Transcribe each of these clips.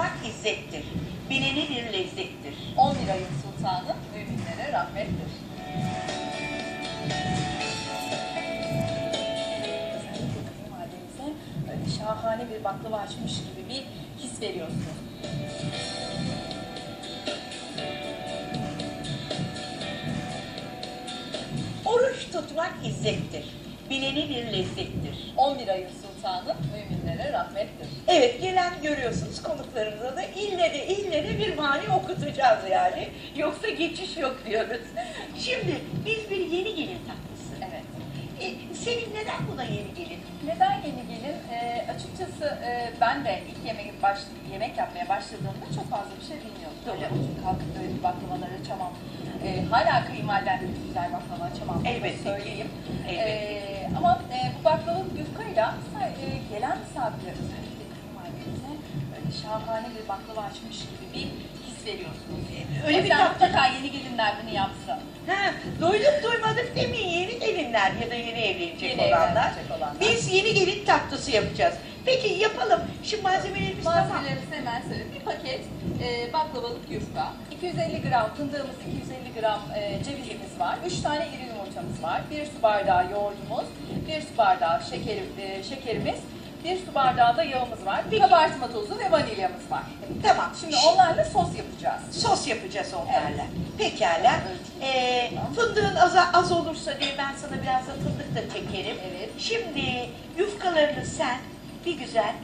tutmak izzettir. Bileni bir lezzettir. 11 ayın sultanı müminlere rahmettir. Böyle şahane bir baklava açmış gibi bir his veriyorsunuz. Oruç tutmak izzettir. Bileni bir lezzettir. 11 ayın sultanı müminlere rahmettir. Evet gelen görüyorsunuz konuklarımıza da ille de ille de bir mani okutacağız yani. Yoksa geçiş yok diyoruz. Şimdi biz bir yeni gelin tatlısı. Evet. E, senin neden buna yeni gelin? Neden yeni gelin? Ee, açıkçası e, ben de ilk yemek, baş, yemek yapmaya başladığımda çok fazla bir şey bilmiyordum. Böyle oturup kalkıp böyle bir baklavalar açamam. Ee, hala bir güzel baklava açamam. Elbette söyleyeyim. Elbette. Ee, ama e, bu baklava sa- e, gelen misafirler özellikle kayınvalidenize böyle şahane bir baklava açmış gibi bir his veriyorsunuz. Öyle bir bir tatlı- mutlaka yeni gelinler bunu yapsın. Ha, duyduk duymadık demeyin yeni gelinler ya da yeni evlenecek Yeni olanlar. evlenecek olanlar. Biz yeni gelin tatlısı yapacağız. Peki yapalım. Şimdi malzemelerimiz tamam. Malzemelerimizi hemen söyleyeyim. Bir paket e, baklavalık yufka, 250 gram fındığımız, 250 gram e, cevizimiz var, 3 tane iri yumurtamız var, 1 su bardağı yoğurdumuz, 1 su bardağı şeker, e, şekerimiz, 1 su bardağı da yağımız var, Peki. kabartma tozu ve vanilyamız var. Tamam. Şimdi onlarla sos yapacağız. sos yapacağız onlarla. Evet. Pekala. Ee, fındığın az, az olursa diye ben sana biraz da fındık da çekerim. Evet. Şimdi yufkalarını sen bir güzel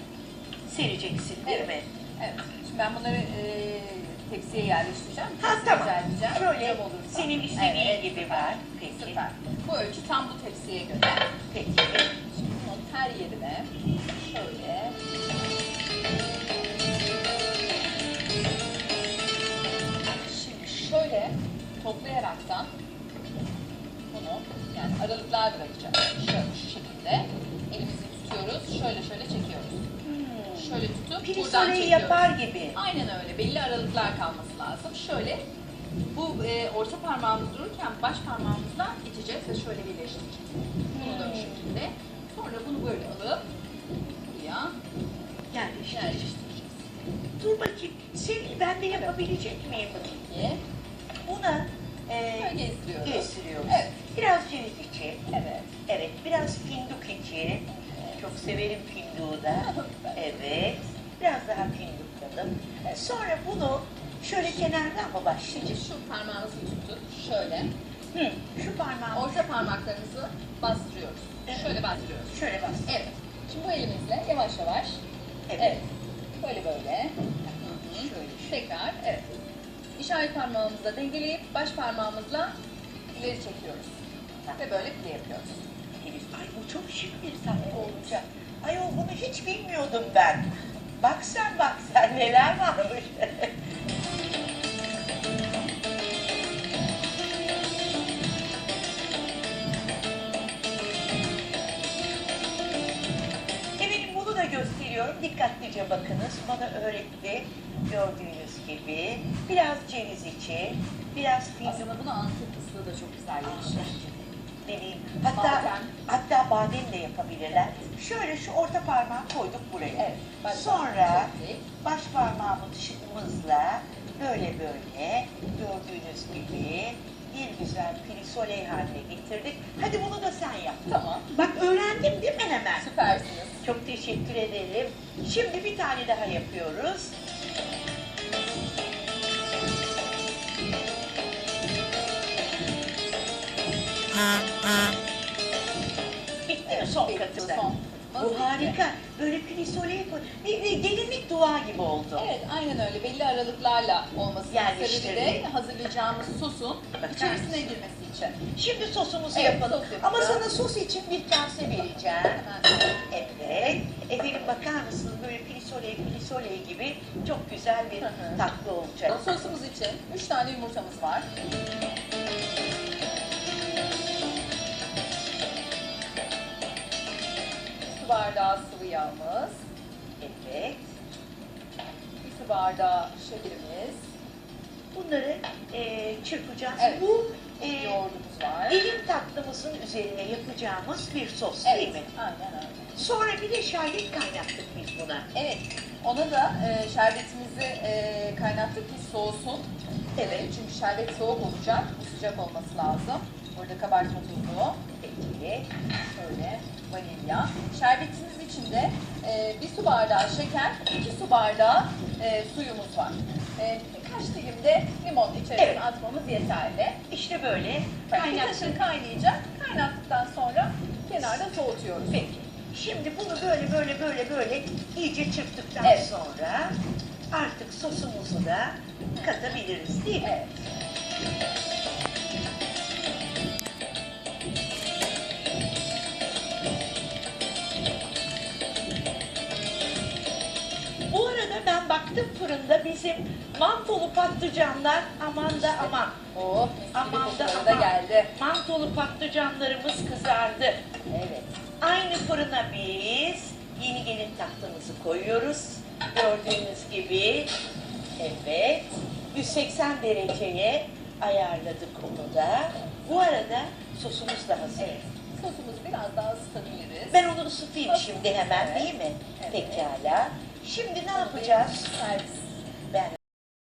sereceksin değil Evet. mi? Evet. Şimdi ben bunları e, tepsiye yerleştireceğim. Ha, Tepsi tamam. Şöyle Cam olursa. senin istediğin Evet, gibi süper. var. Peki. Süper. Bu ölçü tam bu tepsiye göre. Peki. Şimdi bunun her yerine şöyle Şimdi şöyle toplayaraktan bunu yani aralıklar bırakacağız. Şöyle şu şekilde elimizi tutuyoruz. Şöyle şöyle çekiyoruz. Şöyle tutup buradan Pirisoleyi çekiyoruz. yapar gibi. Aynen öyle. Belli aralıklar kalması lazım. Şöyle bu e, orta parmağımız dururken baş parmağımızla iteceğiz ve şöyle birleştireceğiz. Bunu da bu şekilde. Sonra bunu böyle alıp buraya Yerleştir. yerleştireceğiz. Dur bakayım. Seni ben de yapabilecek miyim? Peki. Buna e, Böyle gezdiriyoruz. gezdiriyoruz. Evet. Biraz ceviz içi. Evet. Evet. Biraz fındık içi. Çok severim fındığı da. Evet. Biraz daha fındıkladım. Sonra bunu şöyle kenardan mı başlayacağız? Şimdi şu parmağınızı tutun. Şöyle. Hı. Şu parmağımı Orta parmaklarınızı bastırıyoruz. Evet. Şöyle bastırıyoruz. şöyle bas. Evet. Şimdi bu elimizle yavaş yavaş. Evet. Evet. Böyle böyle. Hı hı. Şöyle. Tekrar. Evet. İşaret parmağımızla dengeleyip baş parmağımızla ileri çekiyoruz. Ve böyle pide yapıyoruz. Ay bu çok şık bir tatlı olacak. Ay o bunu hiç bilmiyordum ben. Bak sen bak sen neler varmış. Efendim bunu da gösteriyorum. Dikkatlice bakınız. Bana öğretti. Gördüğünüz gibi. Biraz ceviz içi, biraz fındık Aslında buna antep fıstığı da çok güzel yakışır. Deneyim. Hatta Badem. hatta badem de yapabilirler. Şöyle şu orta parmağı koyduk buraya. Evet, Sonra baş parmağımızla böyle böyle gördüğünüz gibi bir güzel pirisole haline getirdik. Hadi bunu da sen yap. Tamam. Bak öğrendim değil mi hemen? Süpersiniz. Çok teşekkür ederim. Şimdi bir tane daha yapıyoruz. Bitti mi son Bitti, katı? son Bu harika. Böyle pirisole yapın. Bir, bir gelinlik dua gibi oldu. Evet, aynen öyle. Belli aralıklarla olması sebebi de hazırlayacağımız sosun Bakar içerisine mısın? girmesi için. Şimdi sosumuzu Evet, yapalım. sos Ama sana sos için bir kase vereceğim. Hemen Evet. Efendim bakar mısınız böyle pirisole pirisole gibi çok güzel bir Hı hı. tatlı olacak. Sosumuz için 3 tane yumurtamız var. Su bardağı sıvı yağımız. Evet. Bir su bardağı şekerimiz. Bunları e, çırpacağız. Evet. Bu e, Yoğurdumuz var. gelin tatlımızın üzerine yapacağımız bir sos değil Evet, mi? aynen öyle. Sonra bir de şerbet kaynattık biz buna. Evet, Ona da e, şerbetimizi e, kaynattık ki soğusun. Evet. E, çünkü şerbet soğuk olacak. Sıcak olması lazım. Burada kabartma tozu, Peki. şöyle vanilya. Şerbetimiz içinde e, bir su bardağı şeker, iki su bardağı e, suyumuz var. E, birkaç dilim de limon içerisine Evet. atmamız yeterli. İşte böyle kaynak. taşın kaynayacak. Kaynattıktan sonra kenarda soğutuyoruz. Peki. Şimdi bunu böyle böyle böyle böyle iyice çırptıktan Evet. sonra artık sosumuzu da katabiliriz değil mi? Evet. Fırında bizim mantolu patlıcanlar aman da aman. Oh, Aman da da aman. geldi. Mantolu patlıcanlarımız kızardı. Evet. Aynı fırına biz yeni gelin tahtamızı koyuyoruz. Gördüğünüz gibi evet 180 dereceye ayarladık onu da. Bu arada sosumuz da hazır. Evet. Sosumuzu biraz daha ısıtabiliriz. Ben onu ısıtayım şimdi hemen Evet. değil mi? Evet. Pekala. Şimdi ne yapacağız? Servis